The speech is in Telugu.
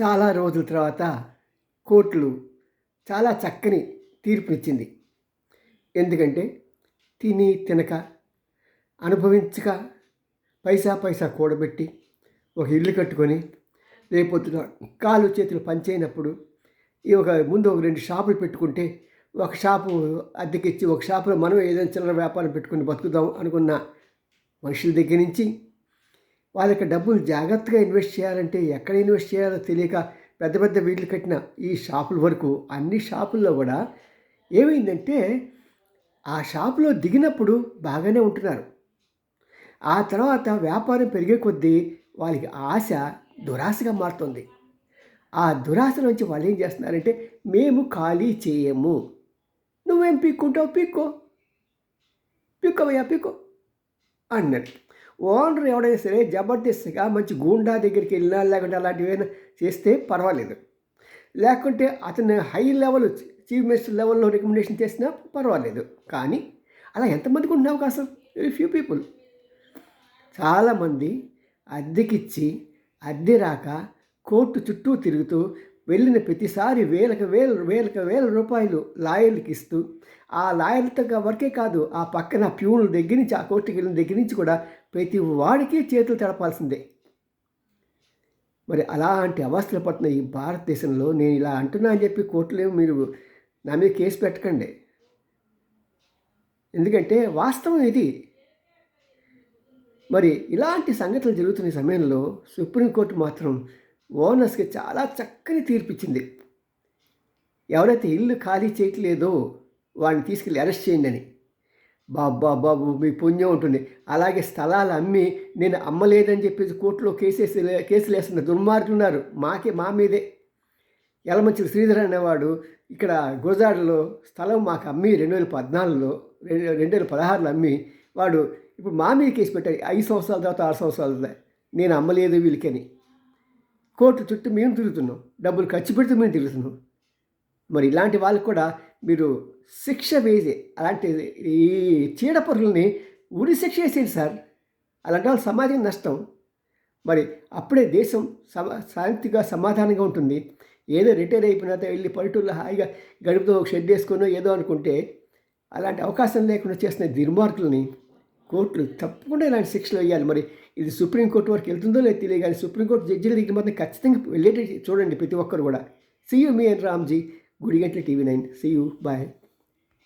చాలా రోజుల తర్వాత కోర్టులు చాలా చక్కని తీర్పునిచ్చింది. ఎందుకంటే తిని తినక అనుభవించక పైసా పైసా కూడబెట్టి ఒక ఇల్లు కట్టుకొని రేపొద్దున కాలు చేతులు పనిచేయనప్పుడు ఈ ఒక ముందు ఒక రెండు షాపులు పెట్టుకుంటే ఒక షాపు అద్దెకిచ్చి ఒక షాపులో మనం ఏదైనా చిల్లర వ్యాపారం పెట్టుకుని బతుకుదాం అనుకున్న మనుషుల దగ్గర నుంచి వాళ్ళకి డబ్బులు జాగ్రత్తగా ఇన్వెస్ట్ చేయాలంటే ఎక్కడ ఇన్వెస్ట్ చేయాలో తెలియక పెద్ద పెద్ద వీళ్ళు కట్టిన ఈ షాపుల వరకు అన్ని షాపుల్లో కూడా ఏమైందంటే ఆ షాపులో దిగినప్పుడు బాగానే ఉంటున్నారు. ఆ తర్వాత వ్యాపారం పెరిగే కొద్దీ వాళ్ళకి ఆశ దురాశగా మారుతుంది. ఆ దురాశ నుంచి వాళ్ళు ఏం చేస్తున్నారంటే మేము ఖాళీ చేయము. నువ్వేం పీక్కుంటావు? పీక్కో. పీక్కోవయ్యా పీక్కో. అన్నట్టు. ఓనర్ ఎవడైనా సరే జబర్దస్త్గా మంచి గూండా దగ్గరికి వెళ్ళినా లేకుంటే అలాంటివి ఏమైనా చేస్తే పర్వాలేదు. లేకుంటే అతను హై లెవెల్ చీఫ్ మినిస్టర్ లెవెల్లో రికమెండేషన్ చేసినా పర్వాలేదు. కానీ అలా ఎంతమందికి ఉండే అవకాశం? వెరీ ఫ్యూ పీపుల్ చాలామంది అద్దెకిచ్చి అద్దె రాక కోర్టు చుట్టూ తిరుగుతూ వెళ్ళిన ప్రతిసారి వేలకు వేల వేలకు వేల రూపాయలు లాయర్లకి ఇస్తూ ఆ లాయర్లతో వరకే కాదు ఆ పక్కన ప్యూన్ల దగ్గర నుంచి ఆ కోర్టుకి వెళ్ళిన దగ్గర నుంచి కూడా ప్రతి వాడికి చేతులు తడపాల్సిందే. మరి అలాంటి అవస్థలు పడుతున్న ఈ భారతదేశంలో నేను ఇలా అంటున్నా అని చెప్పి కోర్టులో మీరు నా మీద కేసు పెట్టకండి. ఎందుకంటే వాస్తవం ఇది. మరి ఇలాంటి సంఘటనలు జరుగుతున్న సమయంలో సుప్రీంకోర్టు మాత్రం ఓనర్స్కి చాలా చక్కని తీర్పిచ్చింది. ఎవరైతే ఇల్లు ఖాళీ చేయట్లేదో వాడిని తీసుకెళ్ళి అరెస్ట్ చేయండి అని. బాబా బాబు మీ పుణ్యం ఉంటుంది. అలాగే స్థలాలు అమ్మి నేను అమ్మలేదని చెప్పేసి కోర్టులో కేసేసి కేసులు వేస్తున్న దుర్మార్గున్నారు మాకే మా మీదే. యలమంచి శ్రీధర్ అనేవాడు ఇక్కడ గురజాడలో స్థలం మాకు అమ్మి రెండు వేల పద్నాలుగులో రెండు రెండు వేల పదహారులో అమ్మి వాడు ఇప్పుడు మా మీద కేసు పెట్టాడు. ఐదు సంవత్సరాల తర్వాత ఆరు సంవత్సరాల నేను అమ్మలేదు వీళ్ళకని కోర్టు చుట్టూ మేము తిరుగుతున్నాం. డబ్బులు ఖర్చు పెడుతూ మేము తిరుగుతున్నాం. మరి ఇలాంటి వాళ్ళకి కూడా మీరు శిక్ష వేసి అలాంటి ఈ చీడపరులని ఉరి శిక్ష వేసేది సార్. అలాంటి వాళ్ళ సమాజం నష్టం. మరి అప్పుడే దేశం సమ శాంతిగా సమాధానంగా ఉంటుంది. ఏదో రిటైర్ అయిపోయిన తర్వాత వెళ్ళి పల్లెటూరులో హాయిగా గడుపుతో ఒక షెడ్ వేసుకునో ఏదో అనుకుంటే అలాంటి అవకాశం లేకుండా చేస్తున్న దుర్మార్గులని కోర్టులు తప్పకుండా ఇలాంటి శిక్షలు వేయాలి. మరి ఇది సుప్రీంకోర్టు వరకు వెళ్తుందో లేదో తెలియదు కానీ సుప్రీంకోర్టు జడ్జిల దగ్గర మాత్రం ఖచ్చితంగా వెళ్ళేటట్టు చూడండి ప్రతి ఒక్కరు కూడా. See you me and Ramji Gudigantla TV nine. See you bye